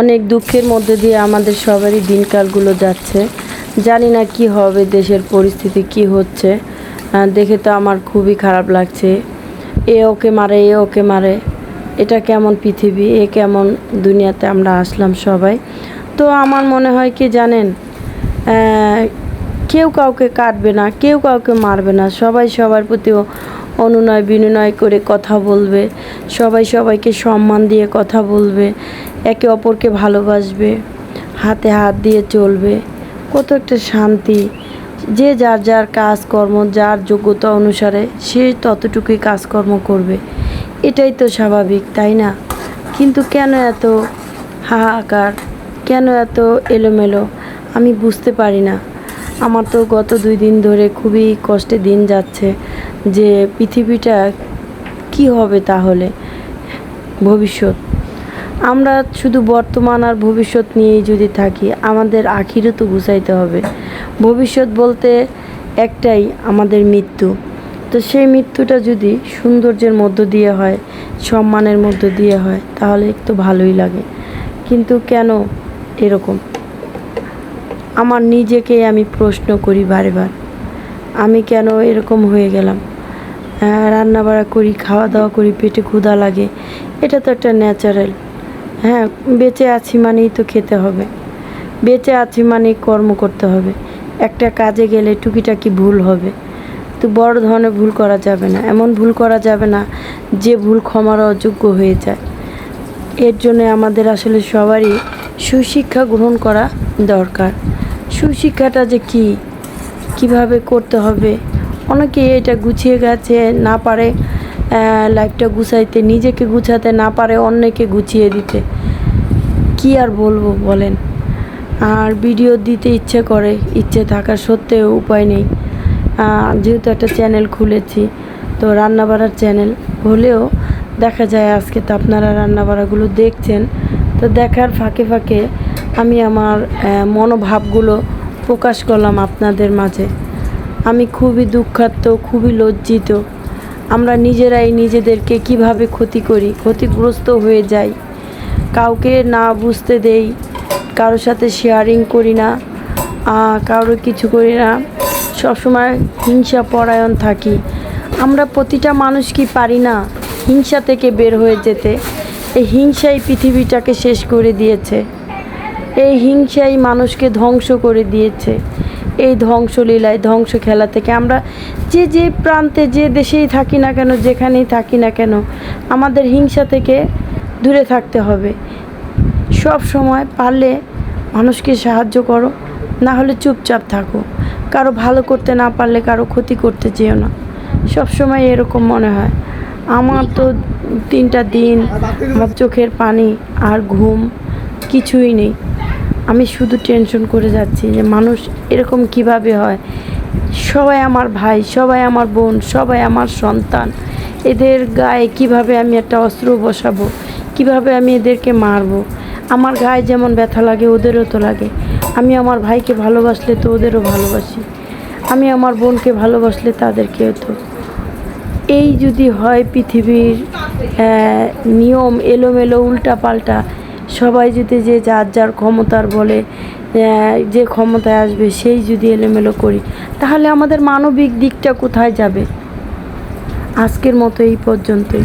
অনেক দুঃখের মধ্যে দিয়ে আমাদের সবারই দিনকালগুলো যাচ্ছে। জানি না কি হবে, দেশের পরিস্থিতি কি হচ্ছে। দেখে তো আমার খুবই খারাপ লাগছে। এ ওকে মারে, এ ওকে মারে। এটা কেমন পৃথিবী, এ কেমন দুনিয়াতে আমরা আসলাম সবাই। তো আমার মনে হয় কি জানেন কেউ কাউকে কাটবে না, কেউ কাউকে মারবে না। সবাই সবার প্রতি অনুনয় বিনয় করে কথা বলবে। সবাই সবাইকে সম্মান দিয়ে কথা বলবে। একে অপরকে ভালোবাসবে, হাতে হাত দিয়ে চলবে। কত একটা শান্তি। যে যার যার কাজকর্ম, যার যোগ্যতা অনুসারে সে ততটুকুই কাজকর্ম করবে। এটাই তো স্বাভাবিক, তাই না? কিন্তু কেন এত হাহাকার? কেন এত এলোমেলো? আমি বুঝতে পারি না। আমার তো গত দুই দিন ধরে খুবই কষ্টে দিন যাচ্ছে যে পৃথিবীটা কি হবে তাহলে? ভবিষ্যৎ। আমরা শুধু বর্তমান আর ভবিষ্যৎ নিয়েই যদি থাকি, আমাদের আখিরও তো গুছাইতে হবে। ভবিষ্যৎ বলতে একটাই, আমাদের মৃত্যু। তো সেই মৃত্যুটা যদি সৌন্দর্যের মধ্য দিয়ে হয়, সম্মানের মধ্য দিয়ে হয়, তাহলে একটু ভালোই লাগে। কিন্তু কেন এরকম? আমার নিজেকেই আমি প্রশ্ন করি বারে বার আমি কেন এরকম হয়ে গেলাম? রান্না বাড়া করি খাওয়া দাওয়া করি, পেটে ক্ষুধা লাগে, এটা তো একটা ন্যাচারাল। হ্যাঁ বেঁচে আছি মানেই তো খেতে হবে। বেঁচে আছি মানেই কর্ম করতে হবে। একটা কাজে গেলে টুকিটাকি ভুল হবে। তো বড় ধরনের ভুল করা যাবে না। এমন ভুল করা যাবে না যে ভুল ক্ষমার অযোগ্য হয়ে যায়। এর জন্য আমাদের আসলে সবারই সুশিক্ষা গ্রহণ করা দরকার। সুশিক্ষাটা যে কি? কীভাবে করতে হবে? অনেকে এটা গুছিয়ে গেছে, না পারে লাইফটা গুছাইতে, নিজেকে গুছাতে না পারে অন্যকে গুছিয়ে দিতে। কি আর বলব বলেন? আর ভিডিও দিতে ইচ্ছে করে, ইচ্ছে থাকা সত্ত্বেও উপায় নেই। যেহেতু একটা চ্যানেল খুলেছি, তো রান্নাবাড়ার চ্যানেল হলেও দেখা যায় আজকে তো আপনারা রান্নাবাড়াগুলো দেখছেন, তো দেখার ফাঁকে ফাঁকে আমি আমার মনোভাবগুলো প্রকাশ করলাম আপনাদের মাঝে। আমি খুবই দুঃখার্ত, খুবই লজ্জিত আমরা নিজেরাই নিজেদেরকে কীভাবে ক্ষতি করি, ক্ষতিগ্রস্ত হয়ে যাই। কাউকে না বুঝতে দেই, কারোর সাথে শেয়ারিং করি না কারোর কিছু করি না। সবসময় হিংসা পরায়ণ থাকি। আমরা প্রতিটা মানুষ কি পারি না হিংসা থেকে বের হয়ে যেতে? এই হিংসাই পৃথিবীটাকে শেষ করে দিয়েছে। এই হিংসাই মানুষকে ধ্বংস করে দিয়েছে। এই ধ্বংসলীলায় ধ্বংস খেলা থেকে আমরা যে যে প্রান্তে, যে দেশেই থাকি না কেন, যেখানেই থাকি না কেন, আমাদের হিংসা থেকে দূরে থাকতে হবে। সব সময় পারলে মানুষকে সাহায্য করো, না হলে চুপচাপ থাকো। কারও ভালো করতে না পারলে কারও ক্ষতি করতে যেও না। সব সময় এরকম মনে হয়। আমার তো তিনটা দিন আমার চোখের পানি আর ঘুম কিছুই নেই। আমি শুধু টেনশন করে যাচ্ছি যে মানুষ এরকম কীভাবে হয়? সবাই আমার ভাই, সবাই আমার বোন, সবাই আমার সন্তান। এদের গায়ে কীভাবে আমি একটা অস্ত্র বসাবো? কীভাবে আমি এদেরকে মারবো? আমার গায়ে যেমন ব্যথা লাগে, ওদেরও তো লাগে। আমি আমার ভাইকে ভালোবাসলে তো ওদেরও ভালোবাসি। আমি আমার বোনকে ভালোবাসলে তাদেরকেও তো। এই যদি হয় পৃথিবীর নিয়ম এলোমেলো উল্টা পাল্টা সবাই যদি যে যার যার ক্ষমতার বলে যে ক্ষমতায় আসবে, সেই যদি এলোমেলো করি, তাহলে আমাদের মানবিক দিকটা কোথায় যাবে? আজকের মতো এই পর্যন্তই।